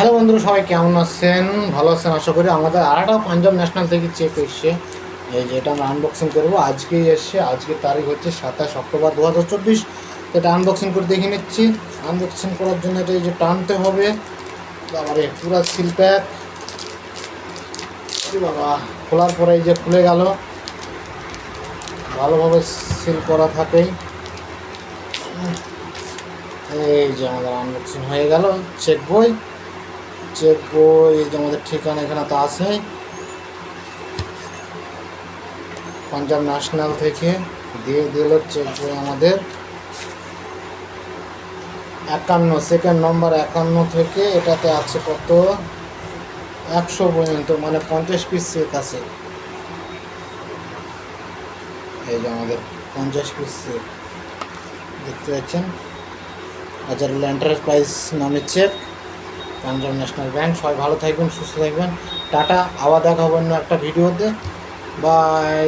Hello বন্ধুরা, সবাই কেমন আছেন? ভালো আছেন আশা করি। আমাদের আর একটা পাঞ্জাব ন্যাশনাল থেকে চেক এসছে। এই যে এটা আমরা আনবক্সিং করব। আজকেই এসছে আজকের তারিখ হচ্ছে সাতাশ অক্টোবর দু হাজার চব্বিশ এটা আনবক্সিং করে দেখে নিচ্ছি। আনবক্সিং করার জন্য এটা এই যে টানতে হবে। তারপরে পুরো সিল প্যাক বাবা, খোলার পরে এই যে খুলে গেল। ভালোভাবে সিল করা থাকে। এই যে আমাদের আনবক্সিং হয়ে গেল। চেক বই। চেক বই, এই যে আমাদের ঠিকানা এখানে তো আছে। পাঞ্জাব ন্যাশনাল থেকে দিয়ে দিল চেক বই আমাদের। একান্ন সেকেন্ড নম্বর একান্ন থেকে এটাতে আছে কত? একশো পর্যন্ত মানে পঞ্চাশ পিস চেক আছে। এই যে আমাদের পঞ্চাশ পিস চেক দেখতে পাচ্ছেন? আজারুল প্রাইস নামের চেক পাঞ্জাব ন্যাশনাল ব্যাঙ্ক সবাই ভালো থাকবেন, সুস্থ থাকবেন। টাটা, আবার দেখা হবে অন্য একটা ভিডিওতে। বাই।